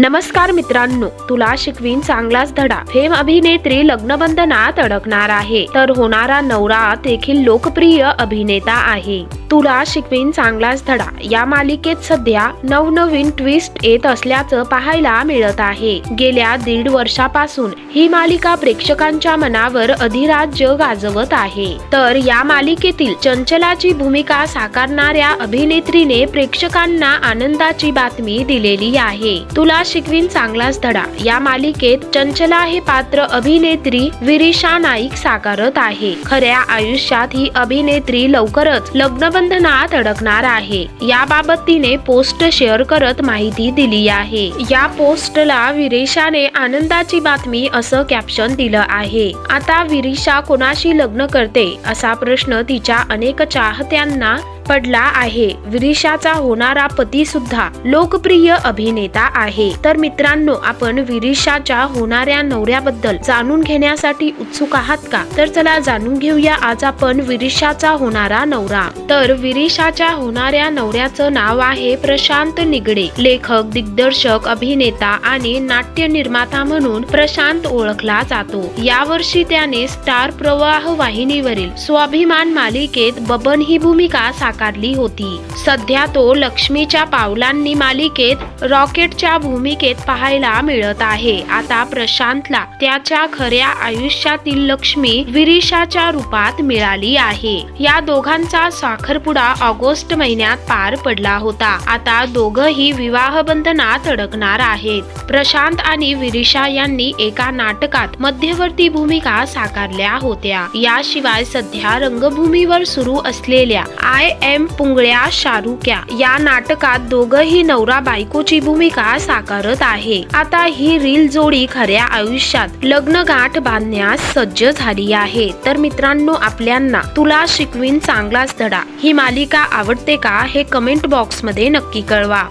नमस्कार मित्रांनो तुला शिकवीन चांगलाच धडा. फेम अभिनेत्री लग्नबंधनात अडकणार आहे. तर होणारा नवरा देखील लोकप्रिय अभिनेता आहे. तुला शिकवीन चांगलाच धडा. या मालिकेत सध्या नवनवीन ट्विस्ट येत असल्याचं पाहायला मिळत आहे. गेल्या दीड वर्षापासून ही मालिका प्रेक्षकांच्या मनावर अधिराज्य गाजवत आहे. तर या मालिकेतील चंचलाची भूमिका साकारणाऱ्या अभिनेत्रीने प्रेक्षकांना आनंदाची बातमी दिलेली आहे. तुला शिकवीन चांगलाच धडा. या मालिकेत चंचला हे पात्र अभिनेत्री विरिशा नाईक साकारत आहे. खऱ्या आयुष्यात ही अभिनेत्री लवकरच लग्नबंधनात अडकणार आहे. याबाबत तिने पोस्ट शेअर करत माहिती दिली आहे. या पोस्टला विरेशाने आनंदाची बातमी असं कॅप्शन दिलं आहे. आता विरिशा कोणाशी लग्न करते असा प्रश्न तिच्या अनेक चाहत्यांना पडला आहे. विरिशाचा होणारा पती सुद्धा लोकप्रिय अभिनेता आहे. तर मित्रांनो आपण विरिशाच्या होणाऱ्या नवऱ्याबद्दल जाणून घेण्यासाठी उत्सुक आहात का? तर चला जाणून घेऊया. आज आपण विरिशाचा होणारा नवरा. तर विरिशाच्या होणाऱ्या नवऱ्याचं नाव आहे प्रशांत निगडे. लेखक दिग्दर्शक अभिनेता आणि नाट्य निर्माता म्हणून प्रशांत ओळखला जातो. यावर्षी त्याने स्टार प्रवाह वाहिनीवरील स्वाभिमान मालिकेत बबन ही भूमिका साकारली होती. सध्या तो लक्ष्मीच्या पावलांनी मालिकेत रॉकेटच्या भूमिकेत पाहायला मिळत आहे. आता प्रशांतला त्याच्या खऱ्या आयुष्यातील लक्ष्मी विरिशाच्या रूपात मिळाली आहे. या दोघांचा साखरपुडा ऑगस्ट महिन्यात पार पडला होता. आता दोघही विवाह बंधनात अडकणार आहेत. प्रशांत आणि विरिशा यांनी एका नाटकात मध्यवर्ती भूमिका साकारल्या होत्या. याशिवाय सध्या रंगभूमीवर सुरू असलेल्या आय एम पुंगळ्या शारुक्या या नाटकात दोघही नवरा बायकोची भूमिका साकारत आहे. आता ही रील जोडी खऱ्या आयुष्यात लग्न गाठ बांधण्यास सज्ज झाली आहे. तर मित्रांनो आपल्यांना तुला शिकवीन चांगलाच धडा. ही मालिका आवडते का हे कमेंट बॉक्समध्ये नक्की कळवा.